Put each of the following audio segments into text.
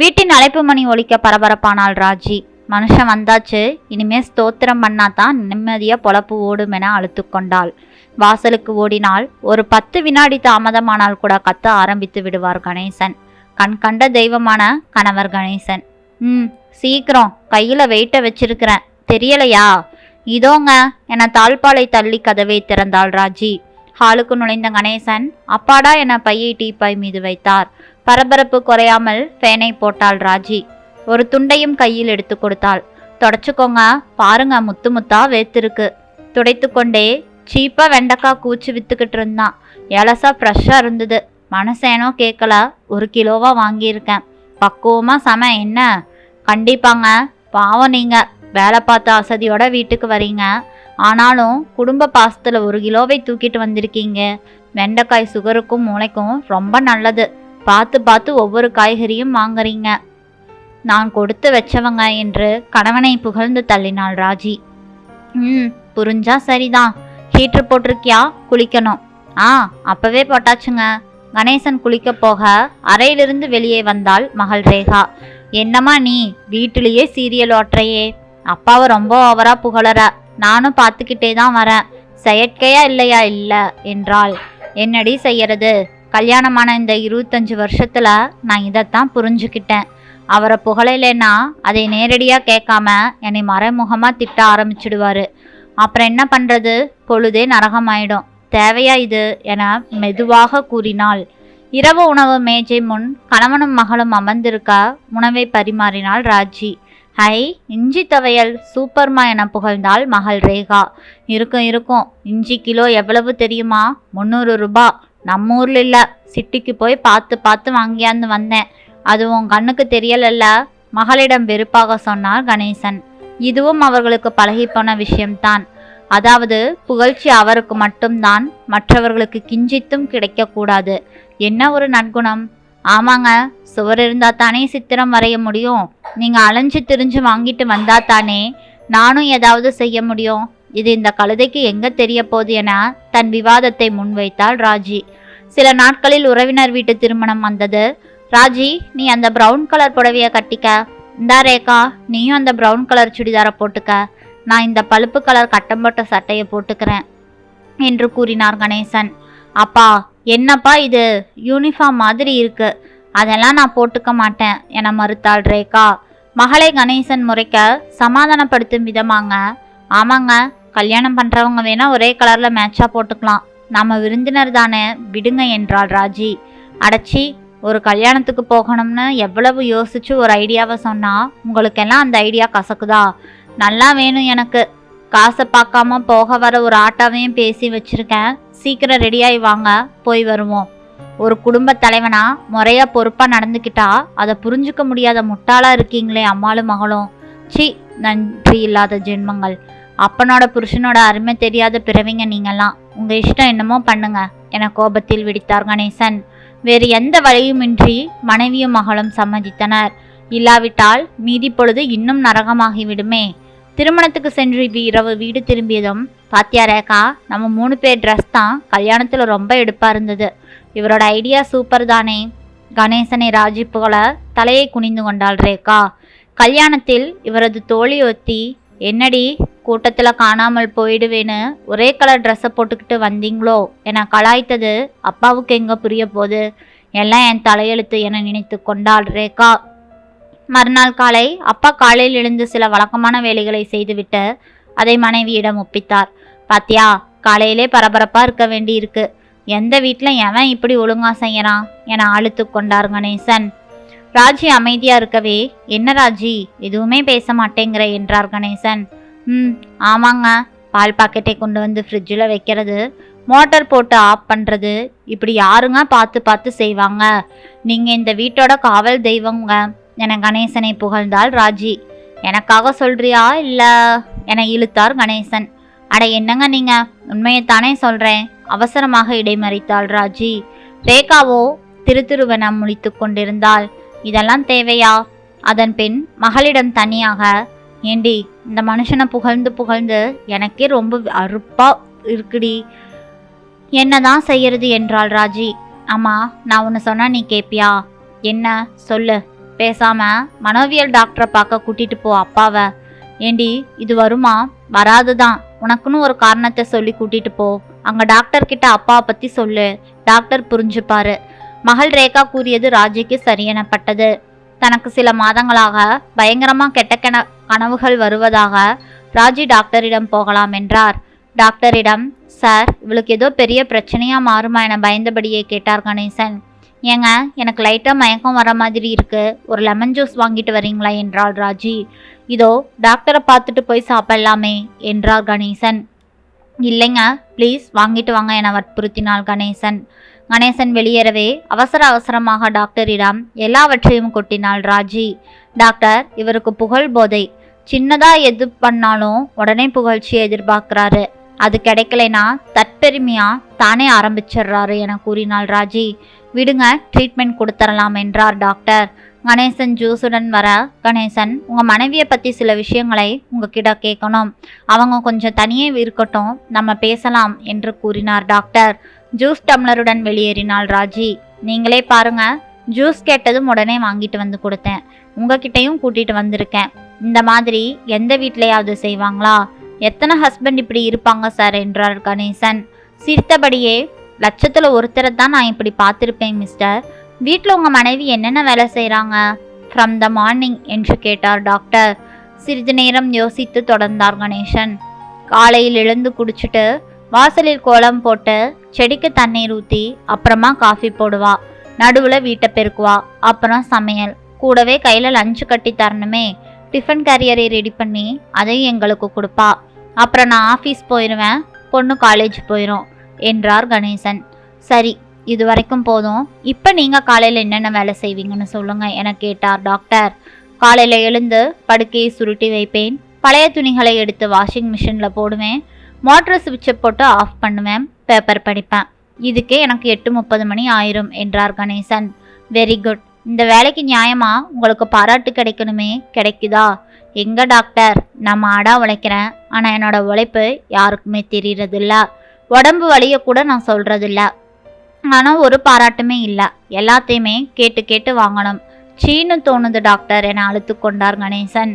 வீட்டின் அழைப்பு மணி ஒழிக்க பரபரப்பானாள் ராஜி. மனுஷன் வந்தாச்சு இனிமே ஸ்தோத்திரம் பண்ணாதான் நிம்மதியாக பொழப்பு ஓடும் என அழுத்து கொண்டாள் வாசலுக்கு ஓடினால் ஒரு பத்து வினாடி தாமதமானால் கூட கத்த ஆரம்பித்து விடுவார் கணேசன். கண் கண்ட தெய்வமான கணவர் கணேசன். ம் சீக்கிரம் கையில் வெயிட்ட வச்சிருக்கிறேன். தெரியலையா? இதோங்க என தாழ்பாலை தள்ளி கதவை திறந்தாள் ராஜி. ஹாலுக்கு நுழைந்த கணேசன் அப்பாடா என பையை டீப்பாய் மீது வைத்தார். பரபரப்பு குறையாமல் ஃபேனை போட்டாள் ராஜி. ஒரு துண்டையும் கையில் எடுத்து கொடுத்தாள். தொடச்சுக்கோங்க பாருங்க முத்து முத்தா வேத்திருக்கு துடைத்து கொண்டே சீப்பா வெண்டைக்காய் கூச்சி வித்துக்கிட்டு இருந்தான் எலசா ஃப்ரெஷ்ஷாக இருந்தது. மனசேனோ கேட்கல ஒரு கிலோவாக வாங்கியிருக்கேன். பக்குவமாக சம என்ன? கண்டிப்பாங்க பாவம் நீங்கள் வேலை பார்த்த அசதியோட வீட்டுக்கு வரீங்க. ஆனாலும் குடும்ப பாசத்தில் ஒரு கிலோவை தூக்கிட்டு வந்திருக்கீங்க. வெண்டைக்காய் சுகருக்கும் மூளைக்கும் ரொம்ப நல்லது. பார்த்து பார்த்து ஒவ்வொரு காய்கறியும் வாங்குறீங்க. நான் கொடுத்து வச்சவங்க என்று கணவனை புகழ்ந்து தள்ளினாள் ராஜி. ம் புரிஞ்சா சரிதான். ஹீட்ரு போட்டிருக்கியா? குளிக்கணும். ஆ அப்பவே போட்டாச்சுங்க. கணேசன் குளிக்க போக அறையிலிருந்து வெளியே வந்தாள் மகள் ரேகா. என்னம்மா நீ? வீட்டிலேயே சீரியல் ஓட்டுறையே. அப்பாவை ரொம்ப ஓவரா புகழற. நானும் பார்த்துக்கிட்டே தான் வரேன். செயற்கையா இல்லையா? இல்லை என்றாள். என்னடி செய்யறது? கல்யாணமான இந்த இருபத்தஞ்சி வருஷத்தில் நான் இதைத்தான் புரிஞ்சுக்கிட்டேன். அவரை புகழலைன்னா அதை நேரடியாக கேட்காம என்னை மறைமுகமாக திட்ட ஆரம்பிச்சிடுவார். அப்புறம் என்ன பண்ணுறது பொழுதே நரகமாயிடும். தேவையா இது? என மெதுவாக கூறினாள். இரவு உணவு மேஜை முன் கணவனும் மகளும் அமர்ந்திருக்க உணவை பரிமாறினாள் ராஜி. ஹை இஞ்சி துவையல் சூப்பர்மா என புகழ்ந்தாள் மகள் ரேகா. இருக்கும் இருக்கும். இஞ்சி கிலோ எவ்வளவு தெரியுமா? முந்நூறு ரூபா. நம்ம ஊர்ல இல்லை. சிட்டிக்கு போய் பார்த்து பார்த்து வாங்கியாந்து வந்தேன். அது உன் கண்ணுக்கு தெரியலல்ல? மகளிடம் வெறுப்பாக சொன்னார் கணேசன். இதுவும் அவர்களுக்கு பழகிப்போன விஷயம்தான். அதாவது புகழ்ச்சி அவருக்கு மட்டும்தான் மற்றவர்களுக்கு கிஞ்சித்தும் கிடைக்கக்கூடாது. என்ன ஒரு நற்குணம் ஆமாங்க சுவர் இருந்தால் தானே சித்திரம் வரைய முடியும். நீங்கள் அலைஞ்சு திரிஞ்சு வாங்கிட்டு வந்தா தானே நானும் ஏதாவது செய்ய முடியும். இது இந்த கழுதைக்கு எங்கே தெரிய போகுது என தன் விவாதத்தை முன்வைத்தாள் ராஜி. சில நாட்களில் உறவினர் வீட்டு திருமணம் வந்தது. ராஜி நீ அந்த ப்ரௌன் கலர் புடவைய கட்டிக்க. இந்தா ரேகா நீயும் அந்த ப்ரௌன் கலர் சுடிதாரை போட்டுக்க. நான் இந்த பழுப்பு கலர் கட்டம் போட்ட சட்டையை போட்டுக்கிறேன் என்று கூறினார் கணேசன். அப்பா என்னப்பா இது? யூனிஃபார்ம் மாதிரி இருக்கு. அதெல்லாம் நான் போட்டுக்க மாட்டேன் என மறுத்தாள் ரேகா. மகளை கணேசன் முறைக்க சமாதானப்படுத்தும் விதமாங்க. ஆமாங்க கல்யாணம் பண்ணுறவங்க வேணால் ஒரே கலரில் மேட்சாக போட்டுக்கலாம். நம்ம விருந்தினர் தானே? விடுங்க என்றாள் ராஜி. அடச்சி ஒரு கல்யாணத்துக்கு போகணும்னு எவ்வளவு யோசிச்சு ஒரு ஐடியாவை சொன்னா உங்களுக்கெல்லாம் அந்த ஐடியா கசக்குதா? நல்லா வேணும் எனக்கு. காசை பார்க்காம போக வர ஒரு ஆட்டாவையும் பேசி வச்சிருக்கேன். சீக்கிரம் ரெடியாகி வாங்க போய் வருவோம். ஒரு குடும்ப தலைவனா முறையா பொறுப்பா நடந்துக்கிட்டா அதை புரிஞ்சுக்க முடியாத முட்டாளா இருக்கீங்களே அம்மாளும் மகளும். சி நன்றி இல்லாத ஜென்மங்கள். அப்பனோட புருஷனோட அருமை தெரியாத பிறவிங்க நீங்கெல்லாம் உங்கள் இஷ்டம் என்னமோ பண்ணுங்க. என கோபத்தில் விடித்தார் கணேசன். வேறு எந்த வழியுமின்றி மனைவியும் மகளும் சம்மதித்தனர். இல்லாவிட்டால் மீதி பொழுது இன்னும் நரகமாகிவிடுமே. திருமணத்துக்கு சென்று இரவு வீடு திரும்பியதும் பாத்தியா ரேகா நம்ம மூணு பேர் ட்ரெஸ் தான் கல்யாணத்தில் ரொம்ப எடுப்பாக இருந்தது. இவரோட ஐடியா சூப்பர் தானே. கணேசனை ராஜி புகழ தலையை குனிந்து கொண்டாள் ரேகா. கல்யாணத்தில் இவரது தோழி ஒத்தி என்னடி கூட்டத்தில் காணாமல் போயிடுவேன்னு ஒரே கலர் ட்ரெஸ்ஸை போட்டுக்கிட்டு வந்தீங்களோ? என கலாய்த்தது அப்பாவுக்கு எங்கே புரிய போகுது? எல்லாம் என் தலையெழுத்து என நினைத்து கொண்டாள் ரேகா. மறுநாள் காலை அப்பா காலையில் எழுந்து சில வழக்கமான வேலைகளை செய்துவிட்டு அதை மனைவியிடம் ஒப்பித்தார். பாத்தியா காலையிலே பரபரப்பாக இருக்க வேண்டியிருக்கு. எந்த வீட்டில் எவன் இப்படி ஒழுங்கா செய்யறான்? என அழுத்து கொண்டார் கணேசன். ராஜி அமைதியா இருக்கவே என்ன ராஜி எதுவுமே பேச மாட்டேங்கிற என்றார் கணேசன். ம் ஆமாங்க. பால் பாக்கெட்டை கொண்டு வந்து ஃப்ரிட்ஜில் வைக்கிறது மோட்டர் போட்டு ஆஃப் பண்ணுறது இப்படி யாருங்க பார்த்து பார்த்து செய்வாங்க? நீங்கள் இந்த வீட்டோட காவல் தெய்வங்க. என கணேசனை புகழ்ந்தாள் ராஜி எனக்காக சொல்றியா இல்லை? என இழுத்தார் கணேசன். அட என்னங்க நீங்கள் உண்மையைத்தானே சொல்கிறேன் அவசரமாக இடைமறித்தாள் ராஜி ரேகாவோ? திருத்திருவனம் முடித்து கொண்டிருந்தாள். இதெல்லாம் தேவையா? அதன் பின் மகளிடம் தனியாக ஏண்டி இந்த மனுஷனை புகழ்ந்து புகழ்ந்து எனக்கே ரொம்ப அறுப்பாக இருக்குடி. என்னதான் செய்யறது என்றாள் ராஜி. அம்மா நான் ஒன்று சொன்னா நீ கேப்பியா? என்ன? சொல்லு. பேசாம மனோவியல் டாக்டரை பார்க்க கூட்டிட்டு போ அப்பாவை. ஏண்டி இது வருமா? வராதுதான். உனக்குன்னு ஒரு காரணத்தை சொல்லி கூட்டிட்டு போ. அங்க டாக்டர் கிட்ட அப்பாவை பத்தி சொல்லு. டாக்டர் புரிஞ்சுப்பாரு. மகள் ரேகா கூறியது ராஜிக்கு சரியெனப்பட்டது. தனக்கு சில மாதங்களாக பயங்கரமா கெட்ட கன கனவுகள் வருவதாக ராஜி டாக்டரிடம் போகலாம் என்றார். டாக்டரிடம் சார் இவளுக்கு ஏதோ பெரிய பிரச்சனையா மாறுமா என பயந்தபடியே கேட்டார் கணேசன். ஏங்க எனக்கு லைட்டாக மயக்கம் வர மாதிரி இருக்கு. ஒரு லெமன் ஜூஸ் வாங்கிட்டு வரீங்களா? என்றாள் ராஜி. இதோ டாக்டரை பார்த்துட்டு போய் சாப்பிடலாமே என்றார் கணேசன். இல்லைங்க ப்ளீஸ் வாங்கிட்டு வாங்க என வற்புறுத்தினாள் கணேசன். கணேசன் வெளியேறவே அவசர அவசரமாக டாக்டரிடம் எல்லாவற்றையும் கொட்டினாள் ராஜி. டாக்டர் இவருக்கு புகழ் போதை. சின்னதா எது பண்ணாலும் உடனே புகழ்ச்சியை எதிர்பார்க்கிறாரு. அது கிடைக்கலைனா தற்பெருமையா தானே ஆரம்பிச்சிடுறாரு என கூறினாள் ராஜி. விடுங்க ட்ரீட்மெண்ட் கொடுத்துடலாம் என்றார் டாக்டர். கணேசன் ஜூஸுடன் வர கணேசன் உங்கள் மனைவியை பற்றி சில விஷயங்களை உங்ககிட்ட கேட்கணும். அவங்க கொஞ்சம் தனியே இருக்கட்டும் நம்ம பேசலாம் என்று கூறினார் டாக்டர். ஜூஸ் டம்ளருடன் வெளியேறினாள் ராஜி. நீங்களே பாருங்க ஜூஸ் கேட்டதும் உடனே வாங்கிட்டு வந்து கொடுத்தேன். உங்ககிட்டையும் கூட்டிட்டு வந்திருக்கேன். இந்த மாதிரி எந்த வீட்லையாவது செய்வாங்களா? எத்தனை ஹஸ்பண்ட் இப்படி இருப்பாங்க சார் என்றார் கணேசன். சிரித்தபடியே லட்சத்தில் ஒருத்தரை தான் நான் இப்படி பார்த்துருப்பேன் மிஸ்டர் வீட்டில் உங்கள் மனைவி என்னென்ன வேலை செய்கிறாங்க ஃப்ரம் த மார்னிங் என்று கேட்டார் டாக்டர் சிறிது நேரம் யோசித்து தொடர்ந்தார் கணேசன். காலையில் எழுந்து குடிச்சிட்டு வாசலில் கோலம் போட்டு செடிக்கு தண்ணீர் ஊற்றி அப்புறமா காஃபி போடுவா. நடுவில் வீட்டை பெருக்குவா. அப்புறம் சமையல். கூடவே கையில் லஞ்சு கட்டி தரணுமே. டிஃபன் கேரியரை ரெடி பண்ணி அதையும் எங்களுக்கு கொடுப்பா. அப்புறம் நான் ஆஃபீஸ் போயிடுவேன் பொண்ணு காலேஜ் போயிடும் என்றார் கணேசன். சரி இது வரைக்கும் போதும். இப்போ நீங்கள் காலையில் என்னென்ன வேலை செய்வீங்கன்னு சொல்லுங்க என கேட்டார் டாக்டர் காலையில் எழுந்து படுக்கையை சுருட்டி வைப்பேன். பழைய துணிகளை எடுத்து வாஷிங் மிஷினில் போடுவேன். மோட்டர் சுவிட்சை போட்டு ஆஃப் பண்ணுவேன் பேப்பர் படிப்பேன். இதுக்கே எனக்கு எட்டு முப்பது மணி ஆயிரும் என்றார் கணேசன். வெரி குட் இந்த வேலைக்கு நியாயமா? உங்களுக்கு பாராட்டு கிடைக்கணுமே? கிடைக்குதா? எங்க டாக்டர்? நான் மாடா உழைக்கிறேன். ஆனால் என்னோட உழைப்பு யாருக்குமே தெரியறதில்ல. உடம்பு வலிய கூட நான் சொல்றதில்ல. ஆனால் ஒரு பாராட்டுமே இல்லை. எல்லாத்தையுமே கேட்டு கேட்டு வாங்கணும். சீனு தோணுது டாக்டர் என அழுத்து கொண்டார் கணேசன்.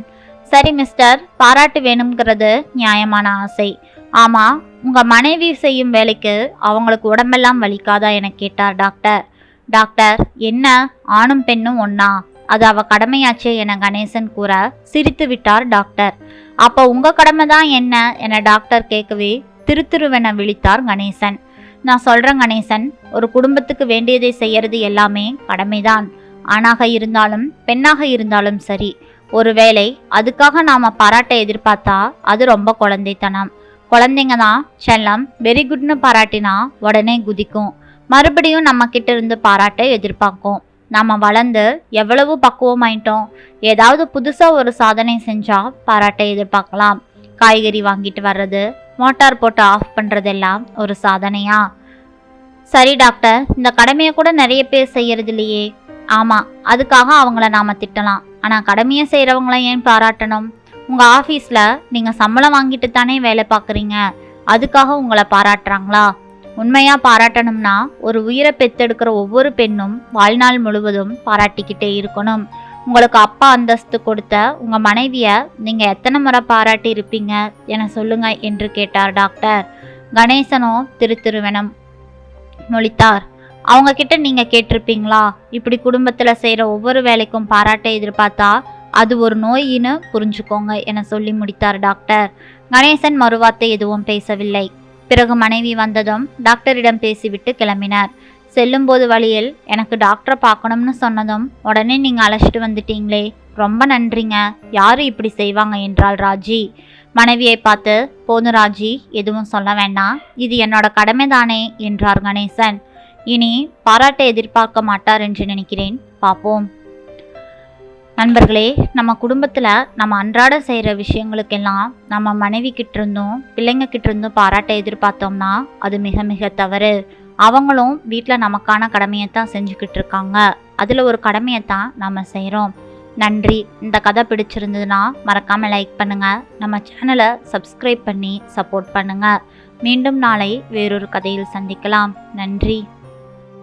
சரி மிஸ்டர் பாராட்டு வேணுங்கிறது நியாயமான ஆசை. ஆமாம் உங்கள் மனைவி செய்யும் வேலைக்கு அவங்களுக்கு உடம்பெல்லாம் வலிக்காதா என கேட்டார் டாக்டர். டாக்டர் என்ன? ஆணும் பெண்ணும் ஒன்னா அது அவ கடமையாச்சே என கணேசன் கூற சிரித்து விட்டார் டாக்டர். அப்போ உங்க கடமை தான் என்ன? என டாக்டர் கேட்கவே திருத்திருவென விழித்தார் கணேசன். நான் சொல்றேன் கணேசன் ஒரு குடும்பத்துக்கு வேண்டியதை செய்யறது எல்லாமே கடமைதான். ஆணாக இருந்தாலும் பெண்ணாக இருந்தாலும் சரி. ஒருவேளை அதுக்காக நாம பாராட்ட எதிர்பார்த்தா அது ரொம்ப குழந்தைத்தனம். குழந்தைங்க தான் செல்லம் வெரி குட்னு பாராட்டினா உடனே குதிக்கும். மறுபடியும் நம்ம கிட்ட இருந்து பாராட்ட எதிர்பார்க்கும். நம்ம வளர்ந்து எவ்வளவு பக்குவமாயிட்டோம். ஏதாவது புதுசாக ஒரு சாதனை செஞ்சா பாராட்ட எதிர்பார்க்கலாம். காய்கறி வாங்கிட்டு வர்றது மோட்டார் போட்டு ஆஃப் பண்ணுறதெல்லாம் ஒரு சாதனையா? சரி டாக்டர் இந்த கடமையை கூட நிறைய பேர் செய்யறது இல்லையே ஆமாம் அதுக்காக அவங்கள நாம திட்டலாம். ஆனால் கடமையை செய்கிறவங்கள ஏன் பாராட்டணும்? உங்கள் ஆஃபீஸில் நீங்கள் சம்பளம் வாங்கிட்டு தானே வேலை பார்க்குறீங்க? அதுக்காக உங்களை பாராட்டுறாங்களா? உண்மையாக பாராட்டணும்னா ஒரு உயிரை பெத்தெடுக்கிற ஒவ்வொரு பெண்ணும் வாழ்நாள் முழுவதும் பாராட்டிக்கிட்டே இருக்கணும். உங்களுக்கு அப்பா அந்தஸ்து கொடுத்த உங்கள் மனைவியை நீங்கள் எத்தனை முறை பாராட்டி இருப்பீங்க என சொல்லுங்க என்று கேட்டார் டாக்டர். கணேசனோ திரு திருவனம் மொழித்தார். அவங்க கிட்ட நீங்கள் கேட்டிருப்பீங்களா? இப்படி குடும்பத்தில் செய்கிற ஒவ்வொரு வேலைக்கும் பாராட்டை எதிர்பார்த்தா அது ஒரு நோயின்னு புரிஞ்சுக்கோங்க என சொல்லி முடித்தார் டாக்டர். கணேசன் மறுவார்த்தை எதுவும் பேசவில்லை. பிறகு மனைவி வந்ததும் டாக்டரிடம் பேசிவிட்டு கிளம்பினார். செல்லும்போது வழியில் எனக்கு டாக்டரை பார்க்கணும்னு சொன்னதும் உடனே நீங்கள் அழைச்சிட்டு வந்துட்டீங்களே ரொம்ப நன்றிங்க. யாரு இப்படி செய்வாங்க? என்றாள் ராஜி. மனைவியை பார்த்து போதும் ராஜி எதுவும் சொல்ல வேண்டாம். இது என்னோட கடமை தானே என்றார் கணேசன். இனி பாராட்டை எதிர்பார்க்க மாட்டார் என்று நினைக்கிறேன். பார்ப்போம். நண்பர்களே நம்ம குடும்பத்தில் நம்ம அன்றாட செய்கிற விஷயங்களுக்கெல்லாம் நம்ம மனைவி கிட்ட இருந்தும் பிள்ளைங்க கிட்ட இருந்தும் பாராட்டை எதிர்பார்த்தோம்னா அது மிக மிக தவறு. அவங்களும் வீட்டில் நமக்கான கடமையை தான் செஞ்சுக்கிட்டு இருக்காங்க அதில் ஒரு கடமையை தான் நம்ம செய்கிறோம் நன்றி. இந்த கதை பிடிச்சிருந்ததுன்னா மறக்காமல் லைக் பண்ணுங்கள் நம்ம சேனலை சப்ஸ்கிரைப் பண்ணி சப்போர்ட் பண்ணுங்கள் மீண்டும் நாளை வேறொரு கதையில் சந்திக்கலாம். நன்றி.